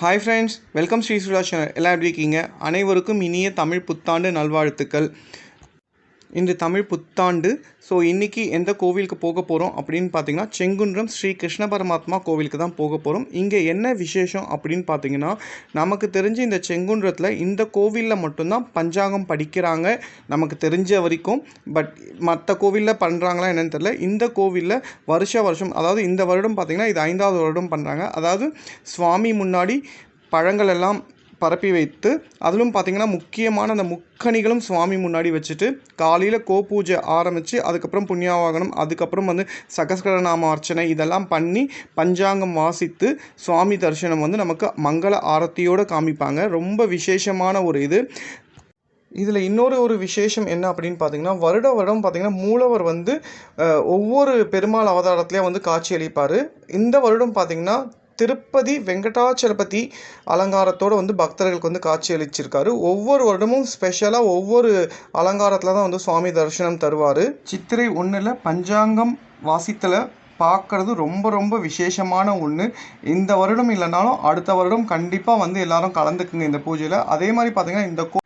Hi friends welcome Sri Sula channel எல்லாம் எப்படி இருக்கீங்க? அனைவருக்கும் இனிய தமிழ் புத்தாண்டு நல்வாழ்த்துக்கள். இன்று தமிழ் புத்தாண்டு. ஸோ இன்றைக்கி எந்த கோவிலுக்கு போக போகிறோம் அப்படின்னு பார்த்தீங்கன்னா செங்குன்றம் ஸ்ரீ கிருஷ்ண பரமாத்மா கோவிலுக்கு தான் போக போகிறோம் இங்கே என்ன விசேஷம் அப்படின்னு பார்த்தீங்கன்னா நமக்கு தெரிஞ்ச இந்த செங்குன்றத்தில் இந்த கோவிலில் மட்டும்தான் பஞ்சாங்கம் படிக்கிறாங்க நமக்கு தெரிஞ்ச வரைக்கும். பட் மற்ற கோவிலில் பண்ணுறாங்களா என்னென்னு தெரில இந்த கோவிலில் வருஷ வருஷம் அதாவது இந்த வருடம் பார்த்திங்கன்னா இது ஐந்தாவது வருடம் பண்ணுறாங்க அதாவது சுவாமி முன்னாடி பழங்கள் எல்லாம் பரப்பி வைத்து அதிலும் பார்த்திங்கன்னா முக்கியமான அந்த முக்கணிகளும் சுவாமி முன்னாடி வச்சுட்டு காலையில் கோபூஜை ஆரம்பித்து அதுக்கப்புறம் புண்ணியாவாகனம் அதுக்கப்புறம் வந்து சகஸ்கரநாம அர்ச்சனை இதெல்லாம் பண்ணி பஞ்சாங்கம் வாசித்து சுவாமி தரிசனம் வந்து நமக்கு மங்கள ஆரத்தியோடு காமிப்பாங்க. ரொம்ப விசேஷமான ஒரு இது. இதில் இன்னொரு ஒரு விசேஷம் என்ன அப்படின்னு பார்த்தீங்கன்னா வருட வருடம் பார்த்தீங்கன்னா மூலவர் வந்து ஒவ்வொரு பெருமாள் அவதாரத்துலேயும் வந்து காட்சி அளிப்பார். இந்த வருடம் பார்த்திங்கன்னா திருப்பதி வெங்கடாச்சலபதி அலங்காரத்தோடு வந்து பக்தர்களுக்கு வந்து காட்சி அளிச்சிருக்காரு ஒவ்வொரு வருடமும் ஸ்பெஷலாக ஒவ்வொரு அலங்காரத்தில் தான் வந்து சுவாமி தரிசனம் தருவார். சித்திரை ஒன்றில் பஞ்சாங்கம் வாசித்தல பார்க்கறது ரொம்ப ரொம்ப விசேஷமான ஒன்று இந்த வருடம் இல்லைனாலும் அடுத்த வருடம் கண்டிப்பாக வந்து எல்லாரும் கலந்துக்குங்க இந்த பூஜையில். அதே மாதிரி பார்த்தீங்கன்னா இந்த கோ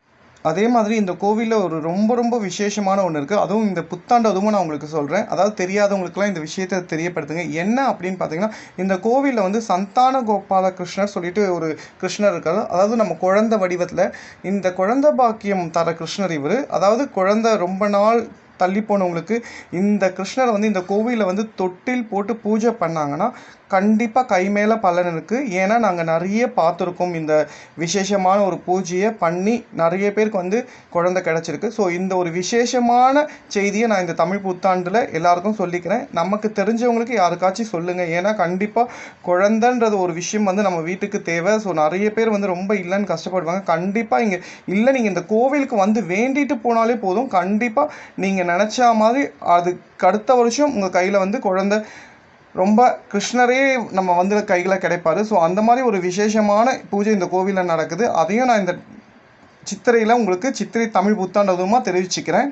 அதே மாதிரி இந்த கோவிலில் ஒரு ரொம்ப ரொம்ப விசேஷமான ஒன்று இருக்குது அதுவும் இந்த புத்தாண்டு அதுவும் நான் உங்களுக்கு சொல்கிறேன் அதாவது தெரியாதவங்களுக்குலாம் இந்த விஷயத்தை தெரியப்படுத்துங்க. என்ன அப்படின்னு பார்த்தீங்கன்னா இந்த கோவிலில் வந்து சந்தான கோபால கிருஷ்ணர் சொல்லிட்டு ஒரு கிருஷ்ணர் இருக்காரு. அதாவது நம்ம குழந்தை வடிவத்தில் இந்த குழந்தை பாக்கியம் தர கிருஷ்ணர் இவர். அதாவது குழந்தை ரொம்ப நாள் தள்ளி போனவங்களுக்கு இந்த கிருஷ்ணரை வந்து இந்த கோவிலில் வந்து தொட்டில் போட்டு பூஜை பண்ணாங்கன்னா கண்டிப்பாக கை மேலே பலன் இருக்குது ஏன்னா நாங்கள் நிறைய பார்த்துருக்கோம். இந்த விசேஷமான ஒரு பூஜையை பண்ணி நிறைய பேருக்கு வந்து குழந்தை கிடச்சிருக்கு. ஸோ இந்த ஒரு விசேஷமான செய்தியை நான் இந்த தமிழ் புத்தாண்டில் எல்லாருக்கும் சொல்லிக்கிறேன். நமக்கு தெரிஞ்சவங்களுக்கு யாருக்காச்சும் சொல்லுங்கள் ஏன்னா கண்டிப்பாக குழந்தைன்றது ஒரு விஷயம் வந்து நம்ம வீட்டுக்கு தேவை. ஸோ நிறைய பேர் வந்து ரொம்ப இல்லைன்னு கஷ்டப்படுவாங்க. கண்டிப்பாக இங்கே இல்லை நீங்கள் இந்த கோவிலுக்கு வந்து வேண்டிட்டு போனாலே போதும். கண்டிப்பாக நீங்கள் நினச்ச மாதிரி அதுக்கு அடுத்த வருஷம் உங்கள் கையில் வந்து குழந்த ரொம்ப கிருஷ்ணரே நம்ம வந்து கையில் கிடைப்பாரு. ஸோ அந்த மாதிரி ஒரு விசேஷமான பூஜை இந்த கோவிலில் நடக்குது. அதையும் நான் இந்த சித்திரையில் உங்களுக்கு சித்திரை தமிழ் புத்தாண்டதுமாக தெரிவிச்சுக்கிறேன்.